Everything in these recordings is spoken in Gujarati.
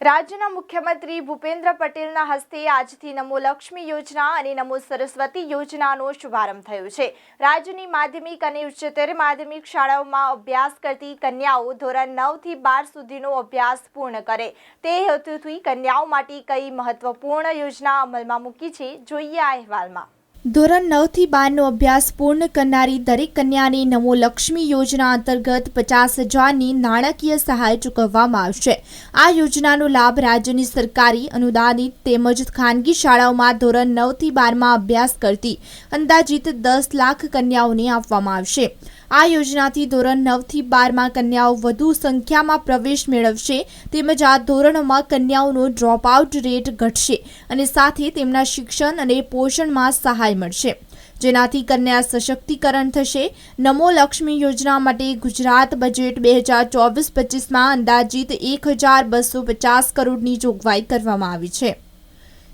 રાજ્યના મુખ્યમંત્રી ભૂપેન્દ્ર પટેલના હસ્તે આજથી નમો લક્ષ્મી યોજના અને નમો સરસ્વતી યોજનાનો શુભારંભ થયો છે. રાજ્યની માધ્યમિક અને ઉચ્ચતર માધ્યમિક શાળાઓમાં અભ્યાસ કરતી કન્યાઓ ધોરણ નવથી બાર સુધીનો અભ્યાસ પૂર્ણ કરે. તે હેતુથી કન્યાઓ માટે કઈ મહત્વપૂર્ણ યોજના અમલમાં મૂકી છે, જોઈએ આ અહેવાલમાં. ધોરણ નવથી બારનો અભ્યાસ પૂર્ણ કરનારી દરેક કન્યાને નમો લક્ષ્મી યોજના અંતર્ગત પચાસ હજારની નાણાકીય સહાય ચૂકવવામાં આવશે. આ યોજનાનો લાભ રાજ્યની સરકારી અનુદાનિત તેમજ ખાનગી શાળાઓમાં ધોરણ નવથી બારમાં અભ્યાસ કરતી અંદાજિત દસ લાખ કન્યાઓને આપવામાં આવશે. આ યોજનાથી ધોરણ નવથી બારમાં કન્યાઓ વધુ સંખ્યામાં પ્રવેશ મેળવશે, તેમજ આ ધોરણોમાં કન્યાઓનો ડ્રોપઆઉટ રેટ ઘટશે અને સાથે તેમના શિક્ષણ અને પોષણમાં સહાય મળશે. જેનાથી કન્યા સશક્તિકરણ થશે. નમો લક્ષ્મી યોજના માટે ગુજરાત બજેટ બે હજાર ચોવીસ પચીસમાં અંદાજિત એક હજાર બસો પચાસ કરોડની જોગવાઈ કરવામાં આવી છે.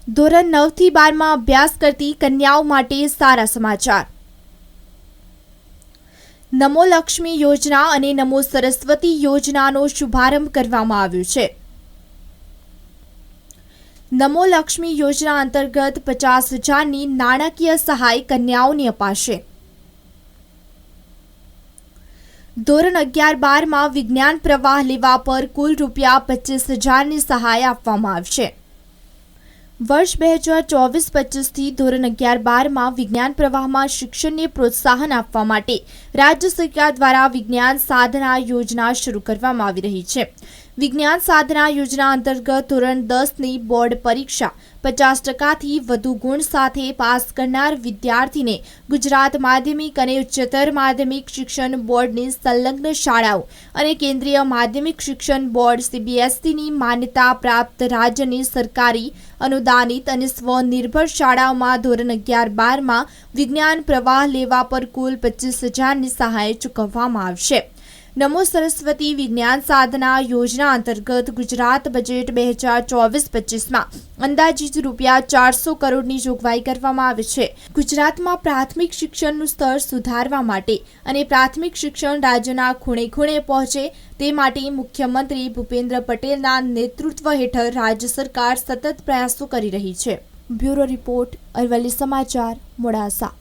ધોરણ નવથી બારમાં અભ્યાસ કરતી કન્યાઓ માટે સારા સમાચાર. નમો લક્ષ્મી યોજના અને નમો સરસ્વતી યોજનાનો શુભારંભ કરવામાં આવ્યો છે. નમો લક્ષ્મી યોજના અંતર્ગત પચાસ હજારની નાણાકીય સહાય કન્યાઓને અપાશે. ધોરણ અગિયાર બારમાં વિજ્ઞાન પ્રવાહ લેવા પર કુલ રૂપિયા પચીસ હજારની સહાય આપવામાં આવશે. વર્ષ બે હજાર ચોવીસ પચીસથી ધોરણ અગિયાર બારમાં વિજ્ઞાન પ્રવાહમાં શિક્ષણને પ્રોત્સાહન આપવા માટે રાજ્ય સરકાર દ્વારા વિજ્ઞાન સાધના યોજના શરૂ કરવામાં આવી રહી છે. વિજ્ઞાન સાધના યોજના અંતર્ગત ધોરણ દસની બોર્ડ પરીક્ષા પચાસ ટકાથી વધુ ગુણ સાથે પાસ કરનાર વિદ્યાર્થીને ગુજરાત માધ્યમિક અને ઉચ્ચતર માધ્યમિક શિક્ષણ બોર્ડની સંલગ્ન શાળાઓ અને કેન્દ્રીય માધ્યમિક શિક્ષણ બોર્ડ સીબીએસઈની માન્યતા પ્રાપ્ત રાજ્યની સરકારી, અનુદાનિત અને સ્વનિર્ભર શાળાઓમાં ધોરણ અગિયાર બારમાં વિજ્ઞાન પ્રવાહ લેવા પર કુલ પચીસ હજારની સહાય ચૂકવવામાં આવશે. નમો સરસ્વતી વિજ્ઞાન સાધના યોજના અંતર્ગત ગુજરાત બજેટ બે હજાર ચોવીસ પચીસમાં અંદાજિત રૂપિયા ચારસો કરોડની જોગવાઈ કરવામાં આવી છે. ગુજરાતમાં પ્રાથમિક શિક્ષણનું સ્તર સુધારવા માટે અને પ્રાથમિક શિક્ષણ રાજ્યના ખૂણે ખૂણે પહોંચે તે માટે મુખ્યમંત્રી ભૂપેન્દ્ર પટેલના નેતૃત્વ હેઠળ રાજ્ય સરકાર સતત પ્રયાસો કરી રહી છે. બ્યુરો રિપોર્ટ અરવલ્લી સમાચાર, મોડાસા.